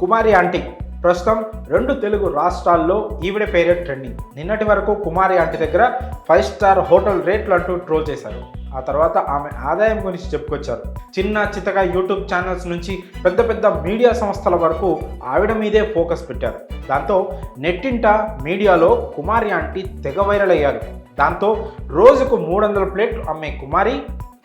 కుమారి aunty ప్రస్తుతం రెండు తెలుగు రాష్ట్రాల్లో ఈవిడ పేరే ట్రెండింగ్ నిన్నటి వరకు కుమారి ఆంటీ దగ్గర ఫైవ్ స్టార్ హోటల్ రేట్లు అంటూ ట్రోల్ చేశారు. ఆ తర్వాత ఆమె ఆదాయం గురించి చెప్పుకొచ్చారు. చిన్న చితక యూట్యూబ్ ఛానల్స్ నుంచి పెద్ద పెద్ద మీడియా సంస్థల వరకు ఆవిడ మీదే ఫోకస్ పెట్టారు. దాంతో నెట్టింట మీడియాలో కుమారి ఆంటీ తెగ వైరల్ అయ్యారు. దాంతో రోజుకు మూడు వందల ప్లేట్లు అమ్మే కుమారి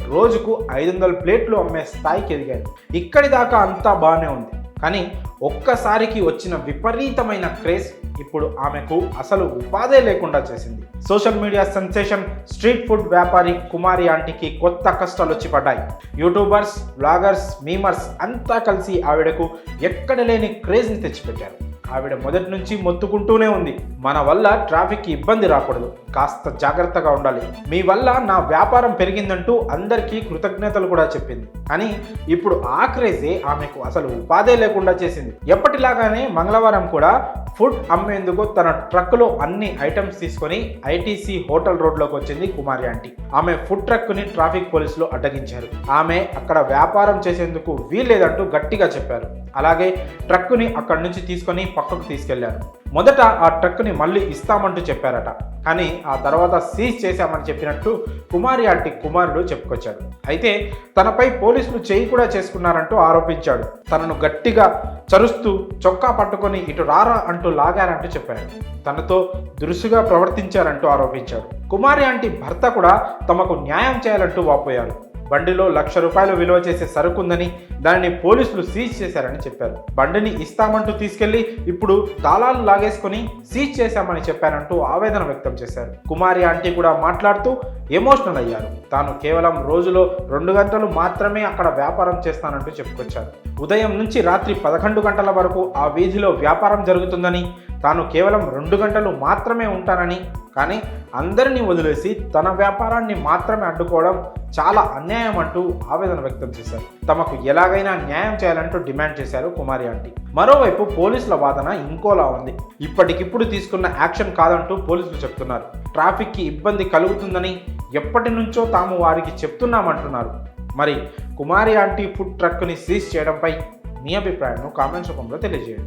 రోజుకు ఐదు వందల ప్లేట్లు అమ్మే స్థాయికి ఎదిగారు ఇక్కడి దాకా అంతా బాగానే ఉంది. కానీ ఒక్కసారికి వచ్చిన విపరీతమైన క్రేజ్ ఇప్పుడు ఆమెకు అసలు ఉపాధే లేకుండా చేసింది. Social media sensation street food వ్యాపారి కుమారి ఆంటీకి కొత్త కష్టాలు వచ్చి పడ్డాయి. యూట్యూబర్స్ బ్లాగర్స్ మీమర్స్ అంతా కలిసి ఆవిడకు ఎక్కడ లేని క్రేజ్ని తెచ్చిపెట్టారు. ఆవిడ మొదటి నుంచి మొత్తుకుంటూనే ఉంది. మన వల్ల ట్రాఫిక్కి ఇబ్బంది రాకూడదు. కాస్త జాగ్రత్తగా ఉండాలి. మీ వల్ల నా వ్యాపారం పెరిగిందంటూ అందరికీ కృతజ్ఞతలు కూడా చెప్పింది. కానీ ఇప్పుడు ఆ క్రేజే ఆమెకు అసలు ఉపాధే లేకుండా చేసింది. ఎప్పటిలాగానే మంగళవారం కూడా ఫుడ్ అమ్మేందుకు తన ట్రక్కులో అన్ని ఐటమ్స్ తీసుకొని ఐటీసీ హోటల్ రోడ్లోకి వచ్చింది కుమారి ఆంటీ. ఆమె ఫుడ్ ట్రక్ని ట్రాఫిక్ పోలీసులు అడ్డగించారు. ఆమె అక్కడ వ్యాపారం చేసేందుకు వీల్లేదంటూ గట్టిగా చెప్పారు. అలాగే ట్రక్కుని అక్కడి నుంచి తీసుకొని పక్కకు తీసుకెళ్ళారు. మొదట ఆ ట్రక్కుని మళ్ళీ ఇస్తామంటూ చెప్పారట. కానీ ఆ తర్వాత సీజ్ చేశామని చెప్పినట్టు కుమారి ఆంటి కుమారుడు చెప్పుకొచ్చాడు. అయితే తనపై పోలీసులు చేయి కూడా చేసుకున్నారంటూ ఆరోపించాడు. తనను గట్టిగా చరుస్తూ చొక్కా పట్టుకొని ఇటు రారా అంటూ లాగారంటూ చెప్పాడు. తనతో దురుసుగా ప్రవర్తించారంటూ ఆరోపించాడు. కుమారి అంటి భర్త కూడా తమకు న్యాయం చేయాలంటూ వాపోయారు. బండిలో లక్ష రూపాయలు విలువ చేసే సరుకుందని దానిని పోలీసులు సీజ్ చేశారని చెప్పారు. బండిని ఇస్తామంటూ తీసుకెళ్ళి ఇప్పుడు తాళాలు లాగేసుకుని సీజ్ చేశామని చెప్పారంటూ ఆవేదన వ్యక్తం చేశారు. కుమారి ఆంటీ కూడా మాట్లాడుతూ ఎమోషనల్ అయ్యారు. తాను కేవలం రోజులో రెండు గంటలు మాత్రమే అక్కడ వ్యాపారం చేస్తానంటూ చెప్పుకొచ్చారు. ఉదయం నుంచి రాత్రి పదకొండు గంటల వరకు ఆ వీధిలో వ్యాపారం జరుగుతుందని తాను కేవలం రెండు గంటలు మాత్రమే ఉంటానని కానీ అందరినీ వదిలేసి తన వ్యాపారాన్ని మాత్రమే అడ్డుకోవడం చాలా అన్యాయం అంటూ ఆవేదన వ్యక్తం చేశారు. తమకు ఎలాగైనా న్యాయం చేయాలంటూ డిమాండ్ చేశారు కుమారి ఆంటీ. మరోవైపు పోలీసుల వాదన ఇంకోలా ఉంది. ఇప్పటికిప్పుడు తీసుకున్న యాక్షన్ కాదంటూ పోలీసులు చెప్తున్నారు. ట్రాఫిక్కి ఇబ్బంది కలుగుతుందని ఎప్పటి నుంచో తాము వారికి చెప్తున్నామంటున్నారు. మరి కుమారి ఆంటీ ఫుడ్ ట్రక్ని సీజ్ చేయడంపై మీ అభిప్రాయాన్ని కామెంట్స్ రూపంలో తెలియజేయండి.